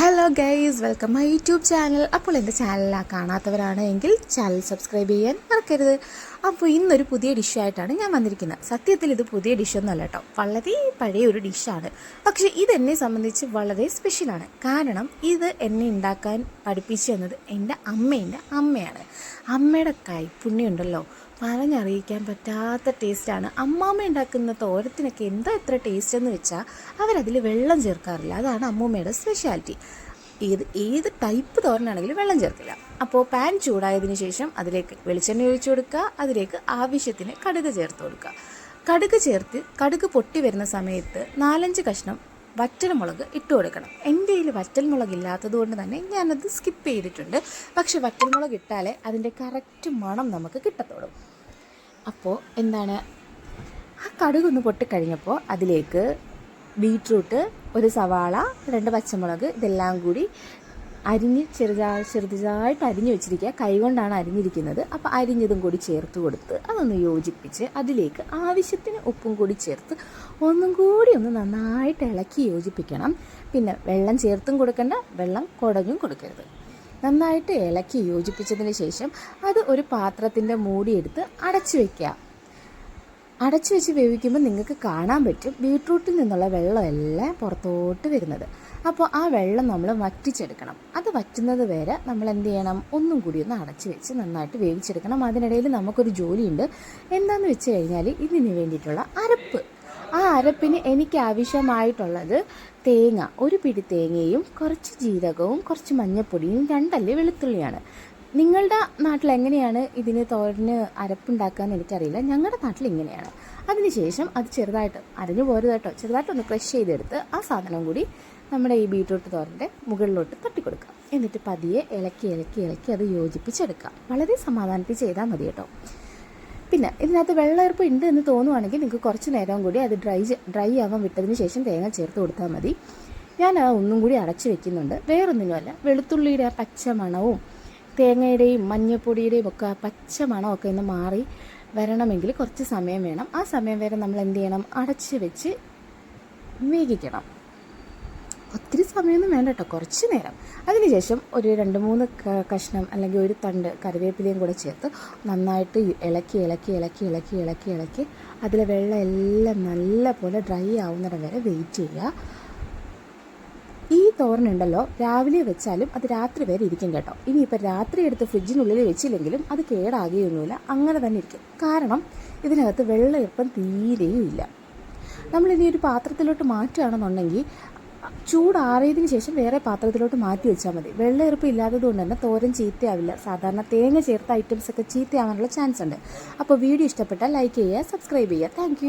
Hello guys welcome my YouTube channel അപ്പോൾ എന്റെ channel കാണാത്തവരാണ് എങ്കിൽ ചാനൽ സബ്സ്ക്രൈബ് ചെയ്യാൻ മറക്കരുത്. അപ്പോൾ ഇന്നൊരു പുതിയ ഡിഷായിട്ടാണ് ഞാൻ വന്നിരിക്കുന്നത്. സത്യത്തിൽ ഇത് പുതിയ ഡിഷൊന്നുമല്ല കേട്ടോ. വളരെ പഴയ ഒരു ഡിഷാണ് പക്ഷേ ഇതെന്നെ സംബന്ധിച്ച് വളരെ സ്പെഷ്യലാണ് കാരണം ഇത് എന്നെ ഉണ്ടാക്കാൻ പഠിപ്പിച്ചു തന്നത് എന്റെ അമ്മേന്റെ അമ്മയാണ്. അമ്മയുടെ കൈപ്പുണ്യം ഉണ്ടല്ലോ പറഞ്ഞറിയിക്കാൻ പറ്റാത്ത ടേസ്റ്റാണ് അമ്മാമ്മ ഉണ്ടാക്കുന്ന തോരത്തിനൊക്കെ എന്താ എത്ര ടേസ്റ്റ് എന്ന് വെച്ചാൽ അവരതിൽ വെള്ളം ചേർക്കാറില്ല. അതാണ് അമ്മൂമ്മയുടെ സ്പെഷ്യാലിറ്റി ഏത് ഏത് ടൈപ്പ് തോരനാണെങ്കിലും വെള്ളം ചേർക്കില്ല. അപ്പോൾ പാൻ ചൂടായതിനു ശേഷം അതിലേക്ക് വെളിച്ചെണ്ണ ഒഴിച്ചു കൊടുക്കുക. അതിലേക്ക് ആവശ്യത്തിന് കടുക് ചേർത്ത് കൊടുക്കുക. കടുക് ചേർത്ത് കടുക് പൊട്ടി വരുന്ന സമയത്ത് നാലഞ്ച് കഷ്ണം വറ്റൽമുളക് ഇട്ട് കൊടുക്കണം. എന്റെ കയ്യിൽ വറ്റൽമുളക് ഇല്ലാത്തത് കൊണ്ട് തന്നെ ഞാനത് സ്കിപ്പ് ചെയ്തിട്ടുണ്ട്. പക്ഷെ വറ്റൽമുളക് ഇട്ടാലേ അതിന്റെ കറക്റ്റ് മണം നമുക്ക് കിട്ടത്തുള്ളൂ. അപ്പോൾ എന്താണ്? ആ കടുകൊന്ന് പൊട്ടിക്കഴിഞ്ഞപ്പോൾ അതിലേക്ക് ബീട്രൂട്ട് ഒരു സവാള രണ്ട് പച്ചമുളക് ഇതെല്ലാം കൂടി അരിഞ്ഞ് ചെറുതാ ചെറുതായിട്ട് അരിഞ്ഞു വെച്ചിരിക്കുക. കൈകൊണ്ടാണ് അരിഞ്ഞിരിക്കുന്നത്. അപ്പോൾ അരിഞ്ഞതും കൂടി ചേർത്ത് കൊടുത്ത് അതൊന്ന് യോജിപ്പിച്ച് അതിലേക്ക് ആവശ്യത്തിന് ഉപ്പും കൂടി ചേർത്ത് ഒന്നും കൂടി ഒന്ന് നന്നായിട്ട് ഇളക്കി യോജിപ്പിക്കണം. പിന്നെ വെള്ളം ചേർത്തും കൊടുക്കണ്ട വെള്ളം കുടഞ്ഞും കൊടുക്കരുത്. നന്നായിട്ട് ഇളക്കി യോജിപ്പിച്ചതിന് ശേഷം അത് ഒരു പാത്രത്തിന്റെ മൂടിയെടുത്ത് അടച്ചു വയ്ക്കുക അടച്ചു വെച്ച് വേവിക്കുമ്പോൾ നിങ്ങൾക്ക് കാണാൻ പറ്റും ബീട്രൂട്ടിൽ നിന്നുള്ള വെള്ളമെല്ലാം പുറത്തോട്ട് വരുന്നത്. അപ്പോൾ ആ വെള്ളം നമ്മൾ വറ്റിച്ചെടുക്കണം. അത് വറ്റുന്നത് വരെ നമ്മൾ എന്ത് ചെയ്യണം? ഒന്നും കൂടി ഒന്ന് അടച്ചു വെച്ച് നന്നായിട്ട് വേവിച്ചെടുക്കണം. അതിനിടയിൽ നമുക്കൊരു ജോലിയുണ്ട്. എന്താണെന്ന് വെച്ച് കഴിഞ്ഞാൽ ഇതിന് വേണ്ടിയിട്ടുള്ള അരപ്പ്. ആ അരപ്പിന് എനിക്ക് ആവശ്യമായിട്ടുള്ളത് തേങ്ങ. ഒരു പിടി തേങ്ങയും കുറച്ച് ജീരകവും കുറച്ച് മഞ്ഞൾപ്പൊടിയും രണ്ടല്ലി വെളുത്തുള്ളിയാണ്. നിങ്ങളുടെ നാട്ടിൽ എങ്ങനെയാണ് ഇതിന് തോരന് അരപ്പുണ്ടാക്കാന്ന് എനിക്കറിയില്ല. ഞങ്ങളുടെ നാട്ടിൽ ഇങ്ങനെയാണ്. അതിനുശേഷം അത് ചെറുതായിട്ട് അരഞ്ഞു പോരുത് കേട്ടോ. ചെറുതായിട്ടൊന്ന് ക്രഷ് ചെയ്തെടുത്ത് ആ സാധനം കൂടി നമ്മുടെ ഈ ബീട്രൂട്ട് തോരന്റെ മുകളിലോട്ട് തട്ടിക്കൊടുക്കുക എന്നിട്ട് പതിയെ ഇളക്കി ഇളക്കി ഇളക്കി അത് യോജിപ്പിച്ചെടുക്കുക വളരെ സമാധാനത്തിൽ ചെയ്താൽ മതി കേട്ടോ. പിന്നെ ഇതിനകത്ത് വെള്ളയർപ്പ് ഉണ്ട് എന്ന് തോന്നുവാണെങ്കിൽ നിങ്ങൾക്ക് കുറച്ച് നേരം കൂടി അത് ഡ്രൈ ഡ്രൈ ആവാൻ വിട്ടതിന് ശേഷം തേങ്ങ ചേർത്ത് കൊടുത്താൽ മതി. ഞാൻ ആ ഒന്നും കൂടി അടച്ചു വെക്കുന്നുണ്ട്. വേറൊന്നിനുമല്ല വെളുത്തുള്ളിയുടെ ആ പച്ച മണവും തേങ്ങയുടെയും മഞ്ഞൾപ്പൊടിയുടെയും ഒക്കെ പച്ച മണമൊക്കെ ഒന്ന് മാറി വരണമെങ്കിൽ കുറച്ച് സമയം വേണം. ആ സമയം വരെ നമ്മൾ എന്ത് ചെയ്യണം? അടച്ച് വെച്ച് വേവിക്കണം. ഒത്തിരി സമയമൊന്നും വേണ്ട കേട്ടോ. കുറച്ച് നേരം. അതിനുശേഷം ഒരു രണ്ട് മൂന്ന് കഷ്ണം അല്ലെങ്കിൽ ഒരു തണ്ട് കറിവേപ്പിലയും കൂടെ ചേർത്ത് നന്നായിട്ട് ഇളക്കി ഇളക്കി ഇളക്കി ഇളക്കി ഇളക്കി ഇളക്കി അതിലെ വെള്ളം എല്ലാം നല്ല പോലെ ഡ്രൈ ആവുന്നിടം വരെ വെയിറ്റ് ചെയ്യുക. തോരനുണ്ടല്ലോ രാവിലെ വെച്ചാലും അത് രാത്രി വരെ ഇരിക്കും കേട്ടോ. ഇനി ഇനിയിപ്പോൾ രാത്രി എടുത്ത് ഫ്രിഡ്ജിനുള്ളിൽ വെച്ചില്ലെങ്കിലും അത് കേടാകുകയൊന്നുമില്ല അങ്ങനെ തന്നെ ഇരിക്കും. കാരണം ഇതിനകത്ത് വെള്ളം ഇപ്പം തീരെയും ഇല്ല നമ്മളിനി ഒരു പാത്രത്തിലോട്ട് മാറ്റുകയാണെന്നുണ്ടെങ്കിൽ ചൂടാറിയതിന് ശേഷം വേറെ പാത്രത്തിലോട്ട് മാറ്റി വെച്ചാൽ മതി. വെള്ളയെറുപ്പ് ഇല്ലാത്തത് കൊണ്ട് തന്നെ തോരൻ ചീത്തയാവില്ല. സാധാരണ തേങ്ങ ചേർത്ത ഐറ്റംസ് ഒക്കെ ചീത്തയാവാനുള്ള ചാൻസ് ഉണ്ട്. അപ്പോൾ വീഡിയോ ഇഷ്ടപ്പെട്ടാൽ ലൈക്ക് ചെയ്യുക സബ്സ്ക്രൈബ് ചെയ്യുക. താങ്ക്